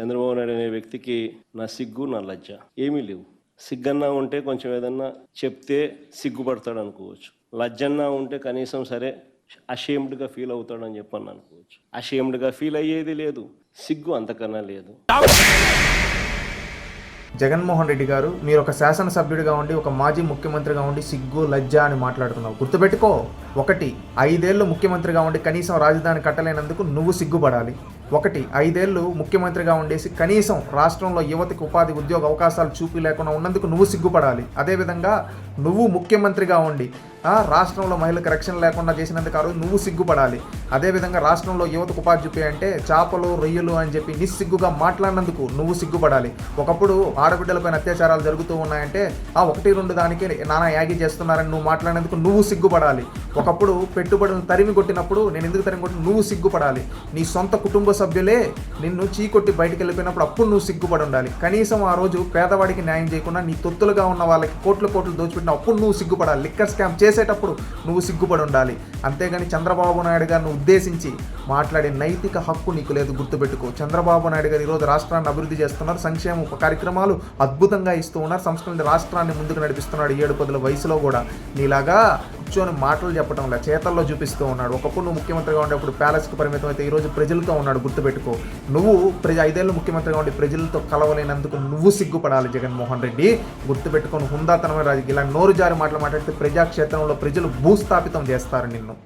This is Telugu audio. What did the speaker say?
చంద్రబాబు నాయుడు అనే వ్యక్తికి నా సిగ్గు నా లజ్జ. ఏమీ లేవు. సిగ్గన్నా ఉంటే కొంచెం ఏదన్నా చెప్తే సిగ్గుపడతాడు అనుకోవచ్చు. లజ్జన్నా ఉంటే కనీసం సరే అషేమ్డ్గా ఫీల్ అవుతాడని చెప్పని అనుకోవచ్చు. అషేమ్డ్గా ఫీల్ అయ్యేది లేదు. సిగ్గు అంతకన్నా లేదు. జగన్మోహన్ రెడ్డి గారు మీరు ఒక శాసనసభ్యుడిగా ఉండి ఒక మాజీ ముఖ్యమంత్రిగా ఉండి సిగ్గు లజ్జ అని మాట్లాడుతున్నావు. గుర్తుపెట్టుకో. ఒకటి ఐదేళ్ళు ముఖ్యమంత్రిగా ఉండి కనీసం రాజధాని కట్టలేనందుకు నువ్వు సిగ్గుపడాలి. ఒకటి ఐదేళ్ళు ముఖ్యమంత్రిగా ఉండేసి కనీసం రాష్ట్రంలో యువతకు ఉపాధి ఉద్యోగ అవకాశాలు చూపి లేకుండా ఉన్నందుకు నువ్వు సిగ్గుపడాలి. అదేవిధంగా నువ్వు ముఖ్యమంత్రిగా ఉండి రాష్ట్రంలో మహిళలకు రక్షణ లేకుండా చేసినందుకు ఆ రోజు నువ్వు సిగ్గుపడాలి. అదేవిధంగా రాష్ట్రంలో యువతకు ఉపాధి అంటే చేపలు రొయ్యలు అని చెప్పి నిస్సిగ్గుగా మాట్లాడినందుకు నువ్వు సిగ్గుపడాలి. ఒకప్పుడు ఆడబిడ్డలపైన అత్యాచారాలు జరుగుతూ ఉన్నాయంటే ఆ ఒకటి రెండు దానికి నానా యాగి చేస్తున్నారని నువ్వు మాట్లాడినందుకు నువ్వు సిగ్గుపడాలి. ఒకప్పుడు పెట్టుబడులను తరిమి కొట్టినప్పుడు నేను ఎందుకు తరిమి కొట్టి నువ్వు సిగ్గుపడాలి. నీ సొంత కుటుంబ సభ్యులే నిన్ను చీకొట్టి బయటికి వెళ్ళిపోయినప్పుడు అప్పుడు నువ్వు సిగ్గుపడి ఉండాలి. కనీసం ఆ రోజు పేదవాడికి న్యాయం చేయకుండా నీ తొత్తులుగా ఉన్న వాళ్ళకి కోట్లు కోట్లు దోచిపెట్టిన అప్పుడు నువ్వు సిగ్గుపడాలి లిక్కర్ స్కామ్ చేసేటప్పుడు నువ్వు సిగ్గుపడి ఉండాలి అంతేగాని చంద్రబాబు నాయుడు గారిని ఉద్దేశించి మాట్లాడే నైతిక హక్కు నీకు లేదు గుర్తుపెట్టుకో. చంద్రబాబు నాయుడు గారు ఈరోజు రాష్ట్రాన్ని అభివృద్ధి చేస్తున్నారు సంక్షేమ కార్యక్రమాలు అద్భుతంగా ఇస్తూ ఉన్నారు. సంస్కృతి రాష్ట్రాన్ని ముందుకు నడిపిస్తున్నాడు ఏడు పదుల వయసులో కూడా. నీలాగా కూర్చొని మాటలు చెప్పడం లే చేతల్లో చూపిస్తూ ఉన్నాడు. ఒకప్పుడు నువ్వు ముఖ్యమంత్రిగా ఉండేప్పుడు ప్యాలెస్కి పరిమితం అయితే ఈరోజు ప్రజలతో ఉన్నాడు గుర్తుపెట్టుకో. నువ్వు ప్రజ ఐదేళ్ళు ముఖ్యమంత్రిగా ఉండి ప్రజలతో కలవలేనందుకు నువ్వు సిగ్గుపడాలి జగన్మోహన్ రెడ్డి. గుర్తుపెట్టుకొని హుందాతనమైన రాజకీయ ఇలా నోరు జారి మాటలు మాట్లాడితే ప్రజాక్షేత్రంలో ప్రజలు భూస్థాపితం చేస్తారు నిన్ను.